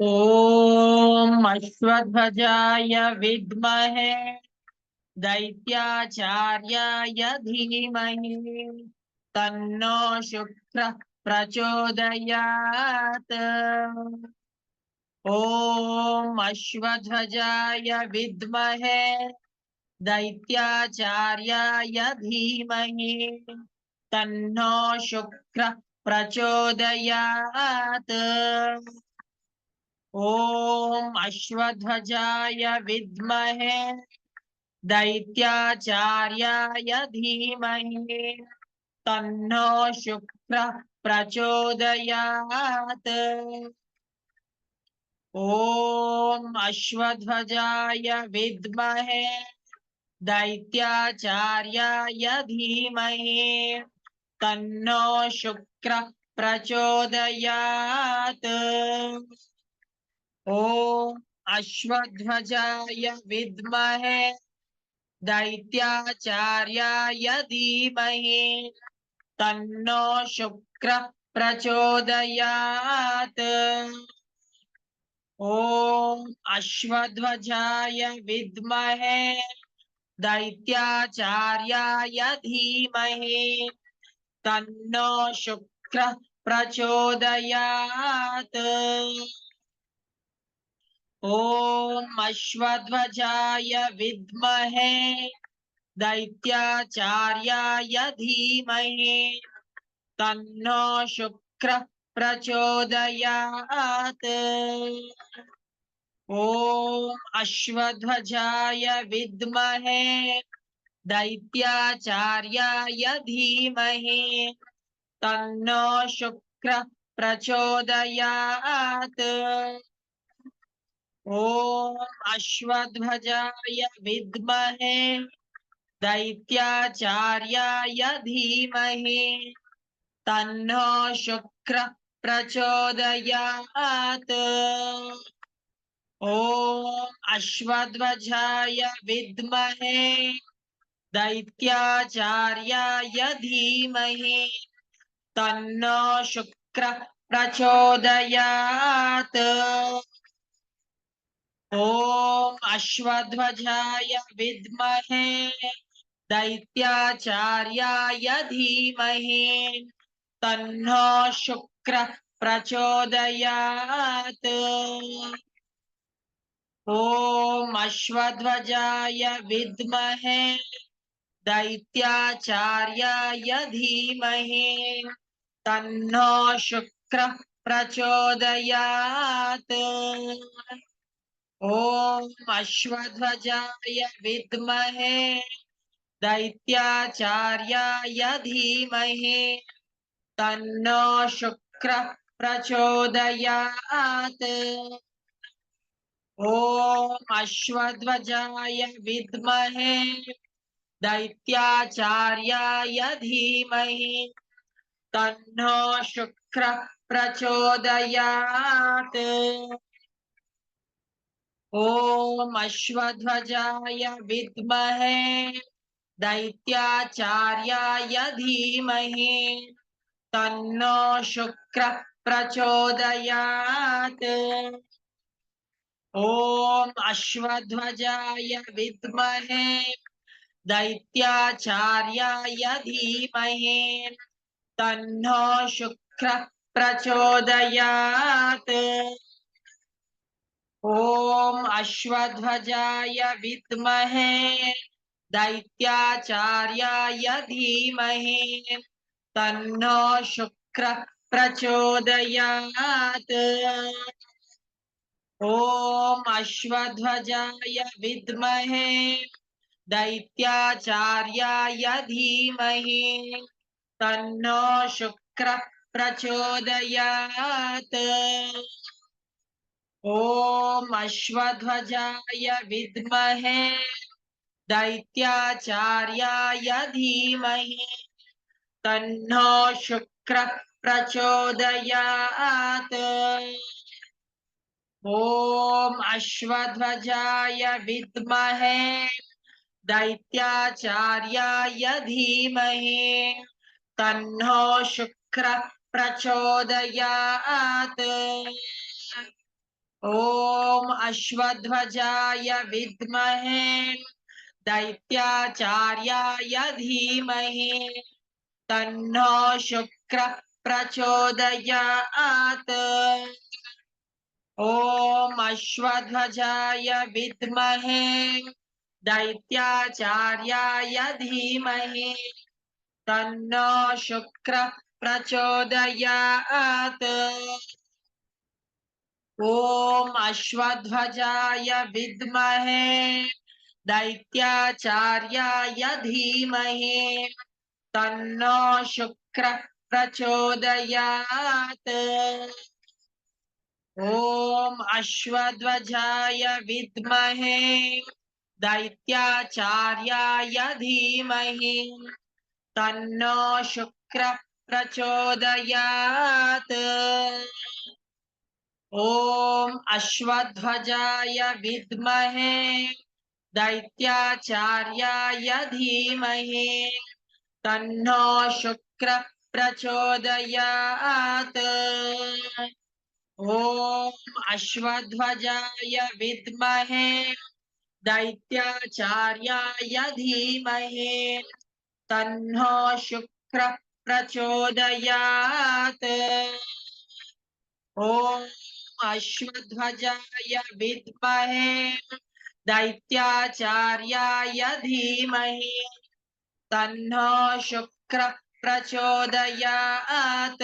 ॐ अश्वध्वजाय विद्महे, दैत्याचार्याय धीमहि, तन्नो शुक्रः प्रचोदयात्। ॐ अश्वध्वजाय विद्महे, दैत्याचार्याय धीमहि, तन्नो शुक्रः प्रचोदयात्। ॐ अश्वध्वजाय विद्महे दैत्याचार्याय धीमहि तन्नो शुक्रः प्रचोदयात्। ॐ अश्वध्वजाय विद्महे दैत्याचार्याय धीमहि तन्नो शुक्रः प्रचोदयात्। ॐ अश्वध्वजाय विद्महे दैत्याचार्याय धीमहि तन्नो शुक्रः प्रचोदयात्। ॐ अश्वध्वजाय विद्महे दैत्याचार्याय धीमहि तन्नो शुक्रः प्रचोदयात्। ॐ अश्वध्वजाय विद्महे दैत्याचार्याय धीमहि तन्नो शुक्रः प्रचोदयात्। ॐ अश्वध्वजाय विद्महे दैत्याचार्याय धीमहि तन्नो शुक्रः प्रचोदयात्। ॐ अश्वध्वजाय विद्महे, दैत्याचार्याय धीमहि, तन्नो शुक्रः प्रचोदयात्। ॐ अश्वध्वजाय विद्महे, दैत्याचार्याय धीमहि, तन्नो शुक्रः प्रचोदयात्। ॐ अश्वध्वजाय विद्महे दैत्याचार्याय धीमहि तन्नो शुक्रः प्रचोदयात्। ॐ अश्वध्वजाय विद्महे दैत्याचार्याय धीमहि तन्नो शुक्रः प्रचोदयात्। ॐ अश्वध्वजाय विद्महे दैत्याचार्याय धीमहि तन्नो शुक्रः प्रचोदयात्। ॐ अश्वध्वजाय विद्महे दैत्याचार्याय धीमहि तन्नो शुक्रः प्रचोदयात्। ॐ अश्वध्वजाय विद्महे दैत्याचार्याय धीमहि तन्नो शुक्रः प्रचोदयात्। ॐ अश्वध्वजाय विद्महे दैत्याचार्याय धीमहि तन्नो शुक्रः प्रचोदयात्। ॐ अश्वध्वजाय विद्महे, दैत्याचार्याय धीमहि, तन्नो शुक्रः प्रचोदयात्। ॐ अश्वध्वजाय विद्महे, दैत्याचार्याय धीमहि, तन्नो शुक्रः प्रचोदयात्। ॐ अश्वध्वजाय विद्महे दैत्याचार्याय धीमहि तन्नो शुक्रः प्रचोदयात्। ॐ अश्वध्वजाय विद्महे दैत्याचार्याय धीमहि तन्नो शुक्रः प्रचोदयात्। ॐ अश्वध्वजाय विद्महे दैत्याचार्याय धीमहि तन्नो शुक्रः प्रचोदयात्। ॐ अश्वध्वजाय विद्महे दैत्याचार्याय धीमहि तन्नो शुक्र प्रचोदयात्। ॐ अश्वध्वजाय विद्महे, दैत्याचार्याय धीमहि, तन्नो शुक्रः प्रचोदयात्। ॐ अश्वध्वजाय विद्महे, दैत्याचार्याय धीमहि, तन्नो शुक्रः प्रचोदयात्। ॐ अश्वध्वजाय विद्महे, दैत्याचार्याय धीमहि, तन्नो शुक्रः प्रचोदयात्। ॐ अश्वध्वजाय विद्महे, दैत्याचार्याय धीमहि, तन्नो शुक्रः प्रचोदयात्। ॐ अश्वध्वजाय विद्महे दैत्याचार्याय धीमहि तन्नो शुक्र प्रचोदयात्।